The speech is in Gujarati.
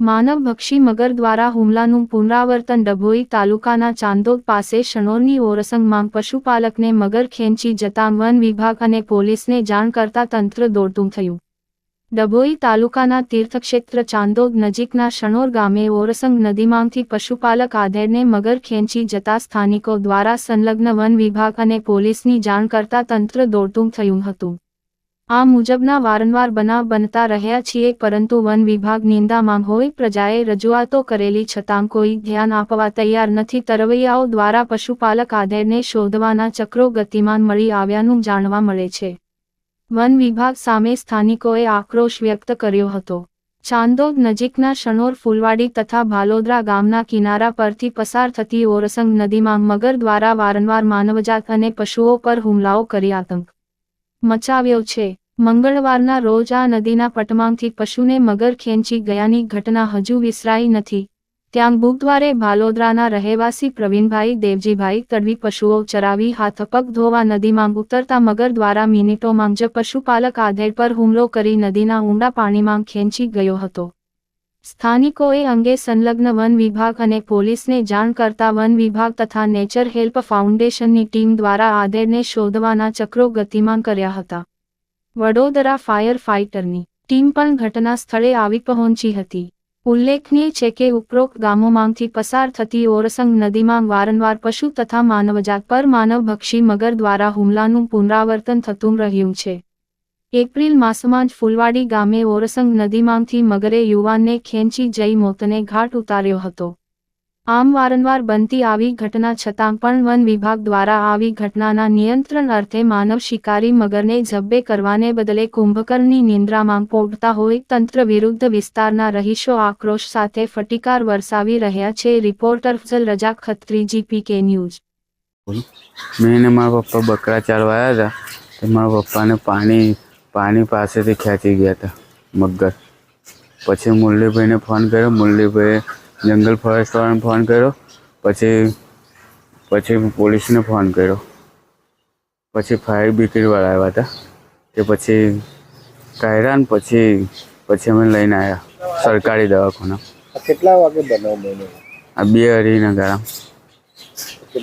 માનવભક્ષી મગર દ્વારા હુમલાનું પુનરાવર્તન ડભોઈ તાલુકાના ચાંદોદ પાસે શણોરની ઓરસંગમાં પશુપાલકને મગર ખેંચી જતા વન વિભાગ અને પોલીસને જાણ કરતા તંત્ર દોડતું થયું. ડભોઈ તાલુકાના તીર્થક્ષેત્ર ચાંદોદ નજીકના શણોર ગામે ઓરસંગ નદીમાંથી પશુપાલક આધેડને મગર ખેંચી જતા સ્થાનિકો દ્વારા સંલગ્ન વન વિભાગ અને પોલીસની જાણ કરતા તંત્ર દોડતું થયું હતું. આ મુજબના વારંવાર બનાવ બનતા રહ્યા છીએ પરંતુ વન વિભાગ નિંદામાં હોય પ્રજાએ રજૂઆતો કરેલી છતાં કોઈ ધ્યાન આપવા તૈયાર નથી. તરવૈયાઓ દ્વારા પશુપાલક આધેડને શોધવાના ચક્રો ગતિમાન મળી આવ્યાનું જાણવા મળે છે. વન વિભાગ સામે સ્થાનિકોએ આક્રોશ વ્યક્ત કર્યો હતો. ચાંદોદ નજીકના શણોર ફૂલવાડી તથા ભાલોદરા ગામના કિનારા પરથી પસાર થતી ઓરસંગ નદીમાં મગર દ્વારા વારંવાર માનવજાત અને પશુઓ પર હુમલાઓ કરી આતંક મચાવ્યો છે. મંગળવારના રોજ આ નદીના પટમાંથી પશુને મગર ખેંચી ગયાની ઘટના હજુ વિસરાઈ નથી. ત્યાં બુધવારે ભાલોદરાના રહેવાસી પ્રવીણભાઈ દેવજીભાઈ તડવી પશુઓ ચરાવી હાથપગ ધોવા નદીમાં ઉતરતા મગર દ્વારા મિનિટોમાં જ પશુપાલક આધેડ પર હુમલો કરી નદીના ઊંડા પાણીમાં ખેંચી ગયો હતો. સ્થાનિકોએ અંગે સંલગ્ન વન વિભાગ અને પોલીસને જાણ કરતા વન વિભાગ તથા નેચર હેલ્પ ફાઉન્ડેશનની ટીમ દ્વારા આદેરને શોધવાના ચક્રો ગતિમાન કર્યા હતા. વડોદરા ફાયર ફાઇટરની ટીમ પણ ઘટના સ્થળે આવી પહોંચી હતી. ઉલ્લેખનીય છે કે ઉપરોક્ત ગામોમાંથી પસાર થતી ઓરસંગ નદીમાં વારંવાર પશુ તથા માનવજાત પર માનવભક્ષી મગર દ્વારા હુમલાનું પુનરાવર્તન થતું રહ્યું છે. એપ્રિલ માસમાં જ ફૂલવાડી ગામે ઓરસંગ નદીમાંથી મગરે યુવાનને ખેંચી જઈ મોતને ઘાટ ઉતાર્યો હતો. આમ વારંવાર બનતી આવી ઘટના છતાં પણ વન વિભાગ દ્વારા આવી ઘટનાના નિયંત્રણ અર્થે માનવ શિકારી મગરને જબ્બે કરવાને બદલે કુંભકર્ણની નિંદ્રામાં પોગતા હોય તંત્ર વિરુદ્ધ વિસ્તારના રહીશો આક્રોશ સાથે ફટીકાર વરસાવી રહ્યા છે, રિપોર્ટર ફઝલ રજા ખત્રી, જીપીકે ન્યૂઝ. મેં મારા પપ્પા બકરા ચારવા હતા મારા પપ્પાને પાણી પાણી પાસેથી ખેંચી ગયા હતા મગર. પછી મુરલીભાઈને ફોન કર્યો મુરલીભાઈએ જંગલ ફોરેસ્ટવાળાને ફોન કર્યો પછી પછી પોલીસને ફોન કર્યો. પછી ફાયર બ્રિગેડવાળા આવ્યા હતા તે પછી કાયરાન ને પછી પછી અમે લઈને આવ્યા સરકારી દવાખાના. આ કેટલા વાગે બનાવ આ બે અઢીના ગાળા